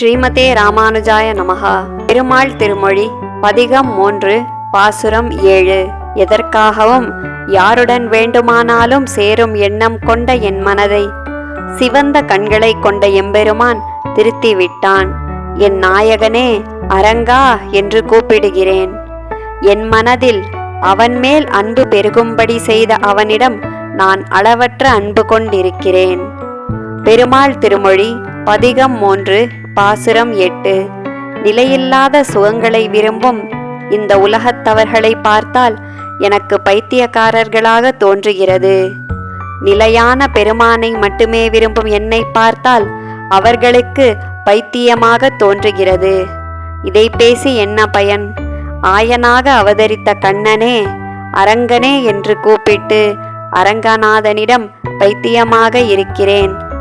ஸ்ரீமதே ராமானுஜாய நமகா பெருமாள் திருமொழி பதிகம் மூன்று பாசுரம் ஏழு. எதற்காகவும் யாருடன் வேண்டுமானாலும் சேரும் எண்ணம் கொண்ட என் மனதை சிவந்த கண்களை கொண்ட எம்பெருமான் திருத்தி விட்டான் என் நாயகனே அரங்கா என்று கூப்பிடுகிறேன். என் மனதில் அவன் மேல் அன்பு பெருகும்படி செய்த அவனிடம் நான் அளவற்ற அன்பு கொண்டிருக்கிறேன். பெருமாள் திருமொழி பதிகம் மூன்று பாசுரம் எட்டு. நிலையில்லாத சுகங்களை விரும்பும் இந்த உலகத்தவர்களை பார்த்தால் எனக்கு பைத்தியக்காரர்களாக தோன்றுகிறது. நிலையான பெருமானை மட்டுமே விரும்பும் என்னை பார்த்தால் அவர்களுக்கு பைத்தியமாக தோன்றுகிறது. இதை பேசி என்ன பயன்? ஆயனாக அவதரித்த கண்ணனே அரங்கனே என்று கூப்பிட்டு அரங்கநாதனிடம் பைத்தியமாக இருக்கிறேன்.